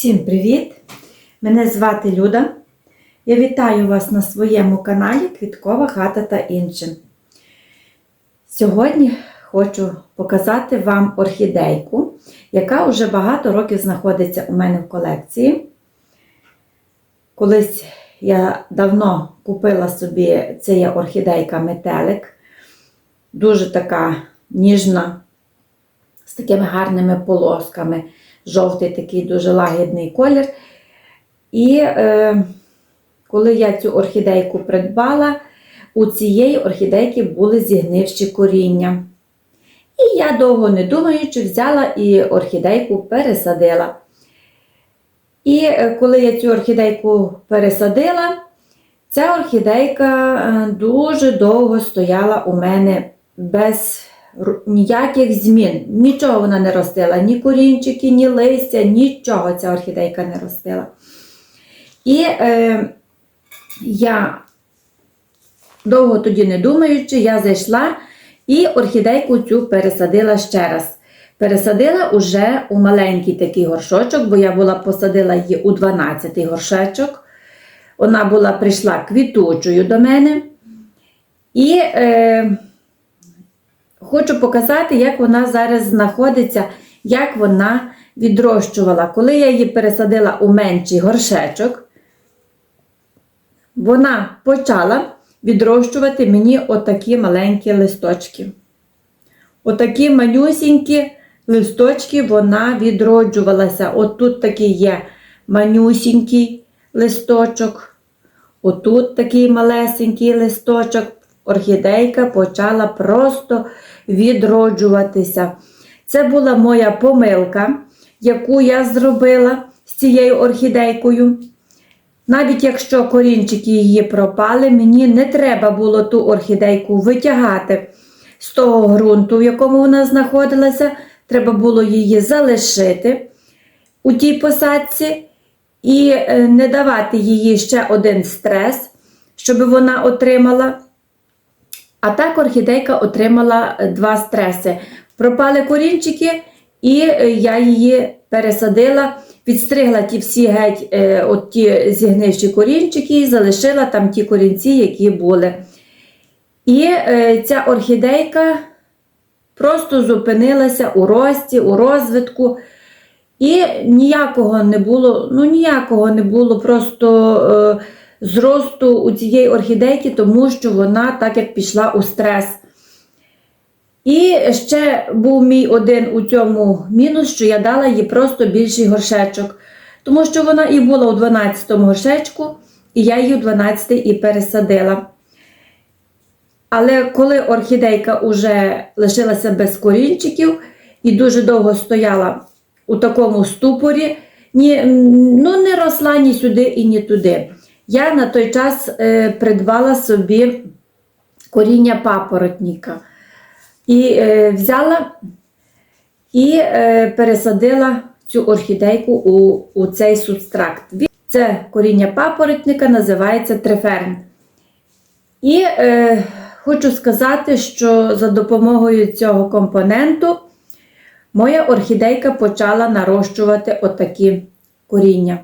Всім привіт! Мене звати Люда. Я вітаю вас на своєму каналі Квіткова хата та інше. Сьогодні хочу показати вам орхідейку, яка вже багато років знаходиться у мене в колекції. Колись я давно купила собі це є орхідейка метелик. Дуже така ніжна, з такими гарними полосками. Жовтий такий дуже лагідний колір. І е, коли я цю орхідейку придбала, у цієї орхідейки були зігнивші коріння. І я довго не думаючи, взяла і орхідейку пересадила. І е, коли я цю орхідейку пересадила, ця орхідейка е, дуже довго стояла у мене без ніяких змін. Нічого вона не ростила, ні корінчики, ні листя, нічого ця орхідейка не ростила. І е, я довго тоді не думаючи, я зайшла і орхідейку цю пересадила ще раз. Пересадила уже у маленький такий горшочок, бо я була посадила її у 12 горшечок. Вона була прийшла квітучою до мене. І е, хочу показати, як вона зараз знаходиться, як вона відрощувала. Коли я її пересадила у менший горшечок, вона почала відрощувати мені отакі маленькі листочки. Отакі манюсінькі листочки вона відроджувалася. От тут такий є манюсінький листочок. Отут такий малесенький листочок. Орхідейка почала просто відроджуватися. Це була моя помилка, яку я зробила з цією орхідейкою. Навіть якщо корінчики її пропали, мені не треба було ту орхідейку витягати з того ґрунту, в якому вона знаходилася. Треба було її залишити у тій посадці і е, не давати їй ще один стрес, щоб вона отримала. А так орхідейка отримала е, два стреси. Пропали корінчики, і е, я її пересадила, відстригла ті всі геть е, от ті зігнивші корінчики і залишила там ті корінці, які були. І ця орхідейка просто зупинилася у рості, у розвитку. І ніякого не було, ну ніякого не було просто зросту у цієї орхідейки, тому що вона так як пішла у стрес. І ще був мій один у цьому мінус, що я дала їй просто більший горшечок. Тому що вона і була у 12 горшечку, і я її у 12 і пересадила. Але коли орхідейка вже лишилася без корінчиків і дуже довго стояла у такому ступорі, ні, ну, не росла ні сюди і ні туди. Я на той час е, придбала собі коріння папоротника. І е, взяла і е, пересадила цю орхідейку у, у цей субстракт. Це коріння папоротника, називається триферн. І е, хочу сказати, що за допомогою цього компоненту моя орхідейка почала нарощувати отакі коріння.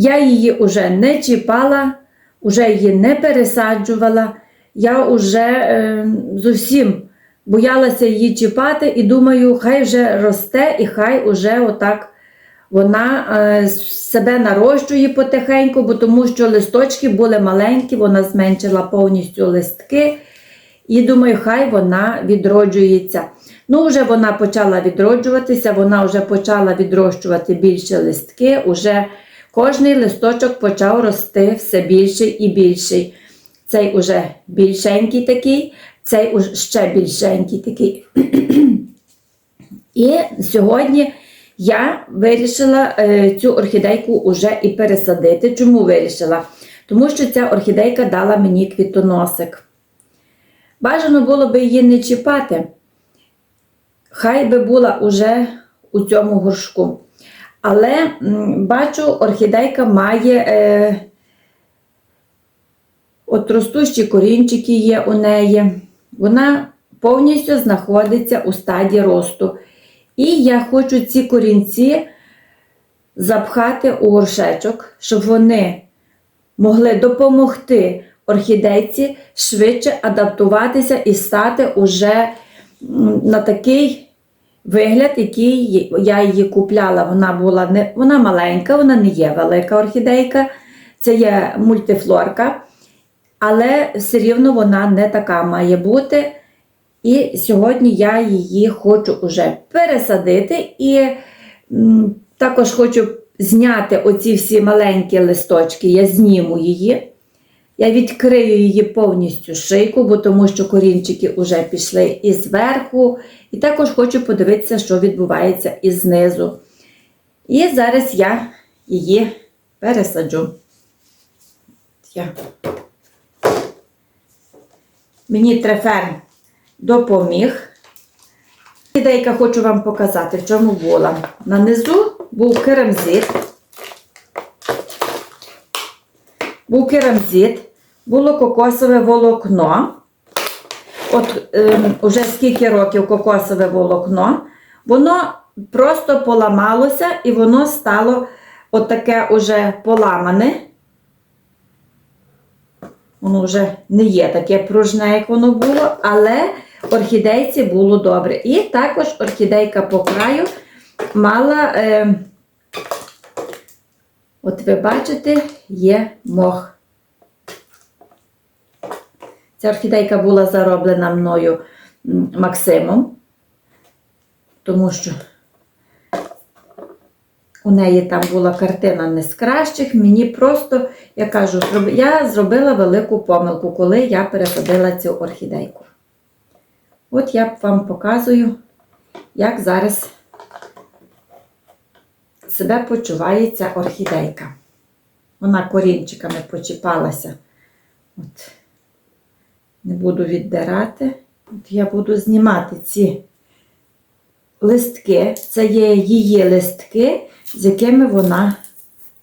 Я її вже не чіпала, вже її не пересаджувала. Я вже е, зовсім боялася її чіпати і думаю, хай вже росте і хай уже отак вона е, себе нарощує потихеньку, бо тому що листочки були маленькі, вона зменшила повністю листки. І думаю, хай вона відроджується. Ну, вже вона почала відроджуватися, вона вже почала відрощувати більше листки, уже кожний листочок почав рости все більший і більший. Цей уже більшенький такий, цей уже ще більшенький такий. І сьогодні я вирішила е, цю орхідейку уже і пересадити. Чому вирішила? Тому що ця орхідейка дала мені квітоносик. Бажано було би її не чіпати. Хай би була уже у цьому горшку. Але бачу, орхідейка має е, от ростущі корінчики є у неї. Вона повністю знаходиться у стадії росту. І я хочу ці корінці запхати у горшечок, щоб вони могли допомогти орхідейці швидше адаптуватися і стати уже на такий вигляд, який я її купляла. Вона була не вона маленька, вона не є велика орхідейка, це є мультифлорка, але все рівно вона не така має бути. І сьогодні я її хочу уже пересадити і також хочу зняти оці всі маленькі листочки, я зніму її. Я відкрию її повністю шийку, бо тому що корінчики вже пішли і зверху. І також хочу подивитися, що відбувається і знизу. І зараз я її пересаджу. Я. Мені трефер допоміг. Ідейка хочу вам показати, в чому була. На низу був керамзит. Був керамзит, було кокосове волокно. От ем, уже скільки років кокосове волокно, воно просто поламалося і воно стало отаке уже поламане. Воно вже не є таке пружне, як воно було, але орхідейці було добре. І також орхідейка по краю мала, е, от ви бачите, є мох. Ця орхідейка була зароблена мною Максимом, тому що у неї там була картина не з кращих. Мені просто, я кажу, я зробила велику помилку, коли я пересадила цю орхідейку. От я вам показую, як зараз себе почуває ця орхідейка. Вона корінчиками почіпалася. От. Не буду віддирати. Я буду знімати ці листки. Це є її листки, з якими вона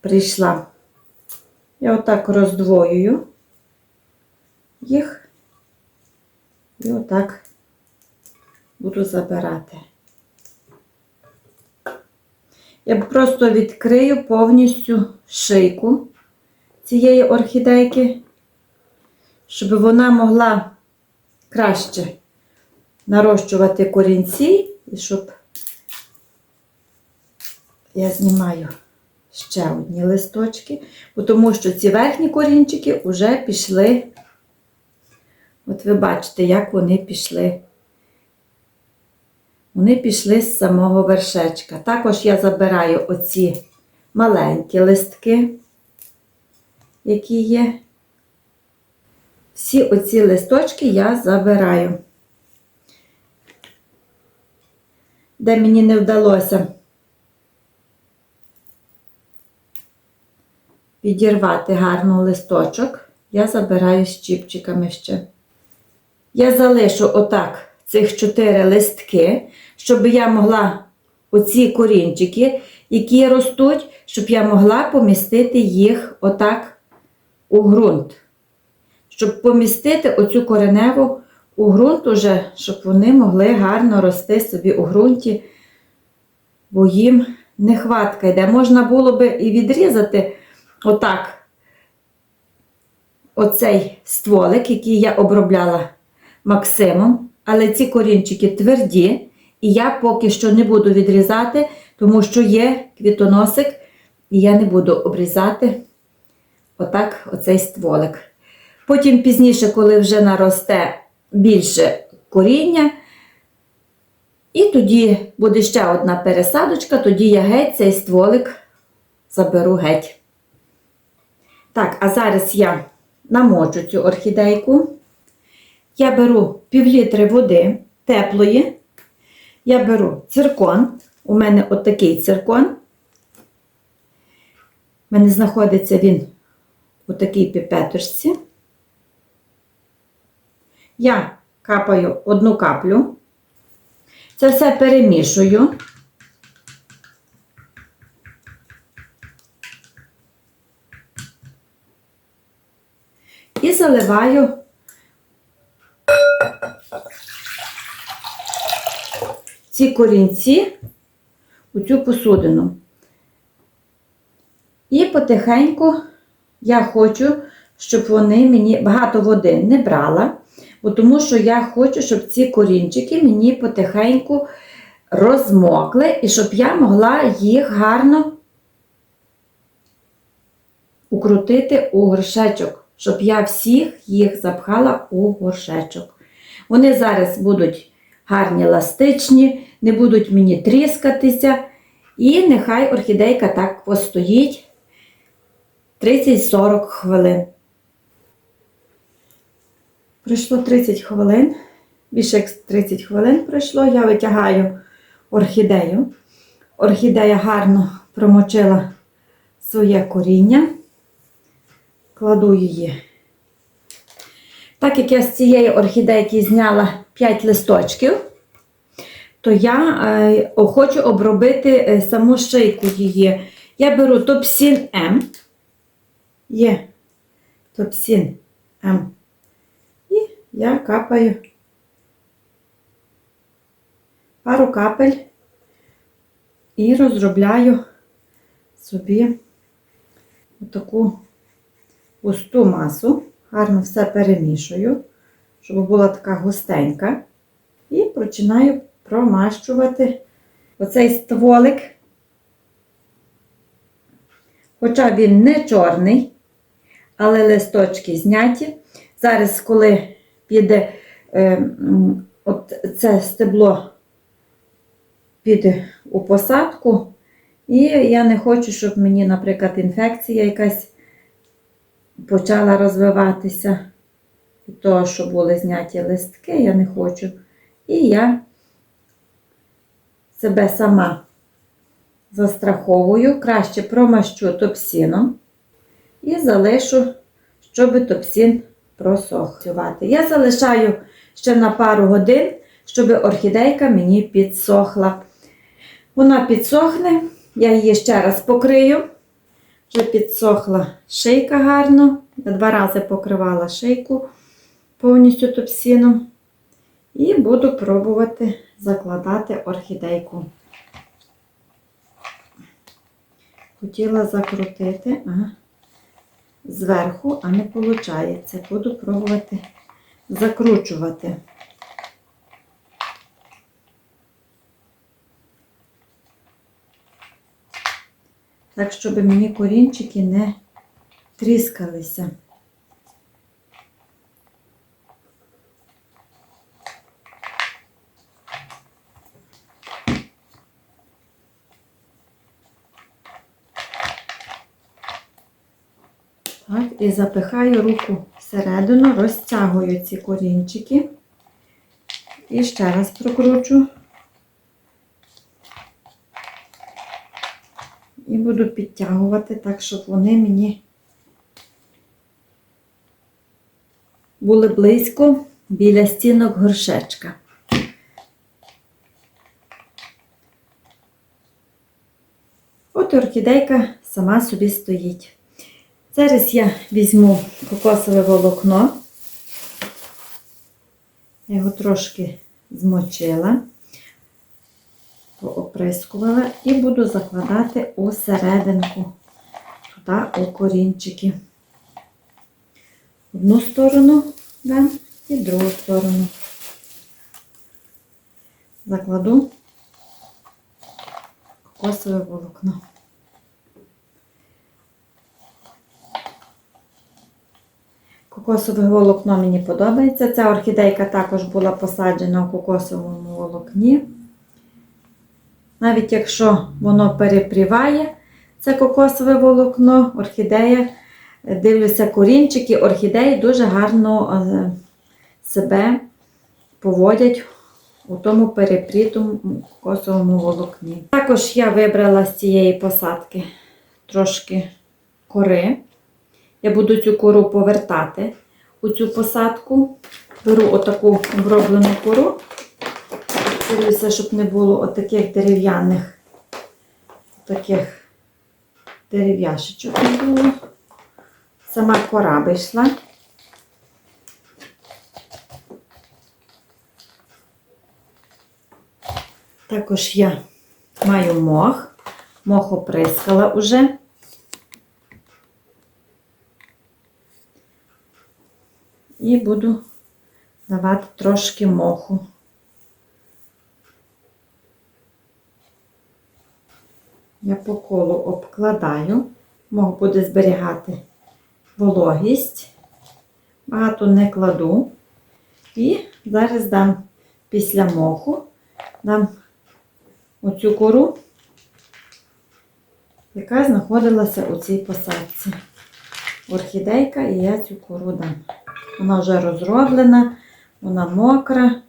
прийшла. Я отак роздвоюю їх і отак буду забирати. Я просто відкрию повністю шийку цієї орхідейки, щоб вона могла краще нарощувати корінці і щоб я знімаю ще одні листочки, тому що ці верхні корінчики вже пішли. От ви бачите, як вони пішли. Вони пішли з самого вершечка. Також я забираю оці маленькі листки, які є. Всі оці листочки я забираю. Де мені не вдалося підірвати гарно листочок, я забираю щіпчиками ще. Я залишу отак цих чотири листки, щоб я могла оці корінчики, які ростуть, щоб я могла помістити їх отак у ґрунт. Щоб помістити оцю кореневу у ґрунт уже, щоб вони могли гарно рости собі у ґрунті, бо їм нехватка йде. Можна було би і відрізати отак оцей стволик, який я обробляла Максимом, але ці корінчики тверді, і я поки що не буду відрізати, тому що є квітоносик, і я не буду обрізати отак оцей стволик. Потім пізніше, коли вже наросте більше коріння, і тоді буде ще одна пересадочка, тоді я геть цей стволик заберу геть. Так, а зараз я намочу цю орхідейку. Я беру півлітри води теплої. Я беру циркон. У мене отакий циркон. У мене знаходиться він у такій піпеточці. Я капаю одну каплю. Це все перемішую. І заливаю ці корінці у цю посудину. І потихеньку я хочу, щоб вони мені багато води не брала, тому що я хочу, щоб ці корінчики мені потихеньку розмокли, і щоб я могла їх гарно укрутити у горшечок, щоб я всіх їх запхала у горшечок. Вони зараз будуть гарні, еластичні, не будуть мені тріскатися. І нехай орхідейка так постоїть 30-40 хвилин. Пройшло 30 хвилин. Більше як 30 хвилин пройшло, я витягаю орхідею. Орхідея гарно промочила своє коріння. Кладу її. Так як я з цієї орхідейки зняла 5 листочків, то я е, хочу обробити е, саму шийку її. Я беру топсін М. Є топсін М. Я капаю пару капель і розробляю собі таку густу масу. Гарно все перемішую, щоб була така густенька. І починаю промащувати оцей стволик. Хоча він не чорний, але листочки зняті. Зараз, коли піде е, от це стебло піде у посадку, і я не хочу, щоб мені, наприклад, інфекція якась почала розвиватися. Того, що були зняті листки, я не хочу. І я себе сама застраховую, краще промащу топсіном і залишу, щоб топсін просох. Я залишаю ще на пару годин, щоб орхідейка мені підсохла. Вона підсохне, я її ще раз покрию. Вже підсохла шийка гарно. Я два рази покривала шийку повністю топсіном. І буду пробувати закладати орхідейку. Хотіла закрутити ага, зверху, а не виходить. Буду пробувати закручувати. Так, щоб мені корінчики не тріскалися. Так, і запихаю руку всередину, розтягую ці корінчики. І ще раз прокручу. І буду підтягувати так, щоб вони мені були близько біля стінок горшечка. От орхідейка сама собі стоїть. Зараз я візьму кокосове волокно. Я його трошки змочила, пооприскувала і буду закладати у серединку, туди у корінчики. Одну сторону дам і другу сторону. Закладу кокосове волокно. Кокосове волокно мені подобається. Ця орхідейка також була посаджена у кокосовому волокні. Навіть якщо воно перепріває, це кокосове волокно, орхідея, дивлюся, корінчики, орхідеї дуже гарно е, себе поводять у тому перепрітому кокосовому волокні. Також я вибрала з цієї посадки трошки кори. Я буду цю кору повертати у цю посадку. Беру отаку оброблену кору. Дивлюся, щоб не було отаких дерев'яних, таких дерев'яшечок не було. Сама кора вийшла. Також я маю мох, мох оприскала уже. І буду давати трошки моху. Я по колу обкладаю, мох буде зберігати вологість. Багато не кладу. І зараз дам після моху, дам оцю кору, яка знаходилася у цій посадці. Орхідейка, і я цю кору дам. Вона вже розроблена, вона мокра.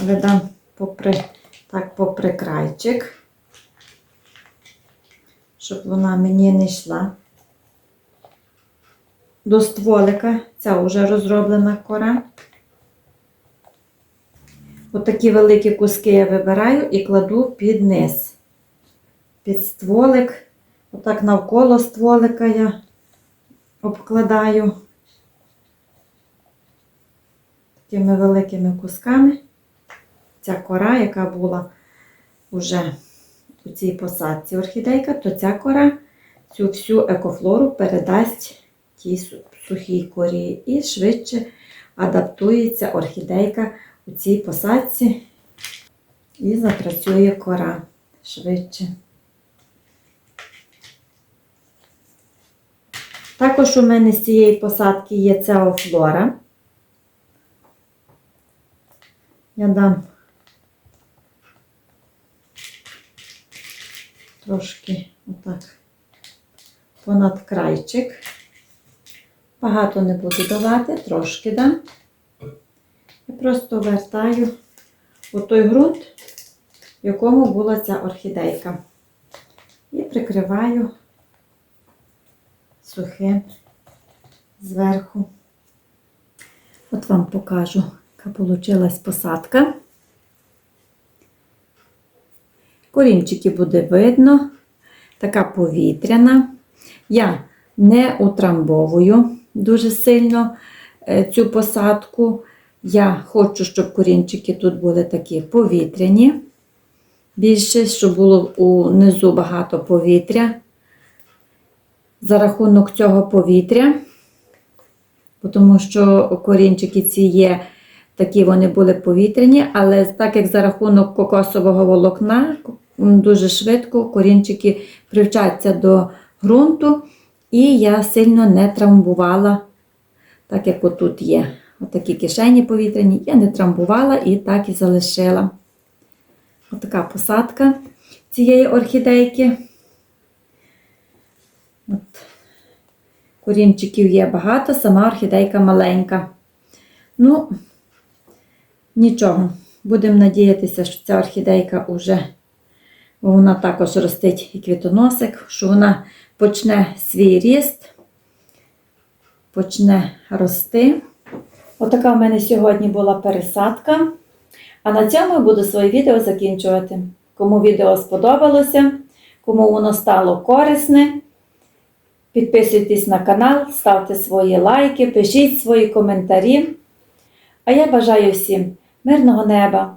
Але дам попри, так попри крайчик, щоб вона мені не йшла. До стволика ця вже розроблена кора. Отакі великі куски я вибираю і кладу під низ. Під стволик. Отак навколо стволика я обкладаю такими великими кусками. Ця кора, яка була вже у цій посадці орхідейка, то ця кора цю всю екофлору передасть тій сухій корі і швидше адаптується орхідейка у цій посадці і запрацює кора швидше. Також у мене з цієї посадки є цеофлора. Я дам трошки отак понад крайчик. Багато не буду давати, трошки дам. Я просто вертаю у той ґрунт, в якому була ця орхідейка. І прикриваю сухим зверху. От вам покажу, яка вийшла посадка. Корінчики буде видно, така повітряна. Я не утрамбовую дуже сильно е, цю посадку. Я хочу, щоб корінчики тут були такі повітряні. Більше, щоб було унизу багато повітря. За рахунок цього повітря, тому що корінчики ці є такі, вони були повітряні, але так як за рахунок кокосового волокна дуже швидко корінчики привчаться до ґрунту, і я сильно не травмувала, так як отут є. Отакі кишені повітряні, я не трамбувала і так і залишила. Отака посадка цієї орхідейки. От. Корінчиків є багато, сама орхідейка маленька. Ну, нічого. Будемо надіятися, що ця орхідейка уже вона також ростить і квітоносик, що вона почне свій ріст, почне рости. Отака в мене сьогодні була пересадка. А на цьому я буду своє відео закінчувати. Кому відео сподобалося, кому воно стало корисне, підписуйтесь на канал, ставте свої лайки, пишіть свої коментарі. А я бажаю всім мирного неба,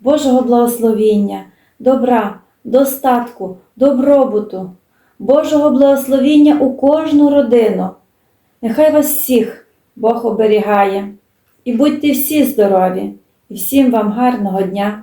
Божого благословіння, добра, достатку, добробуту, Божого благословіння у кожну родину. Нехай вас всіх Бог оберігає. І будьте всі здорові, і всім вам гарного дня!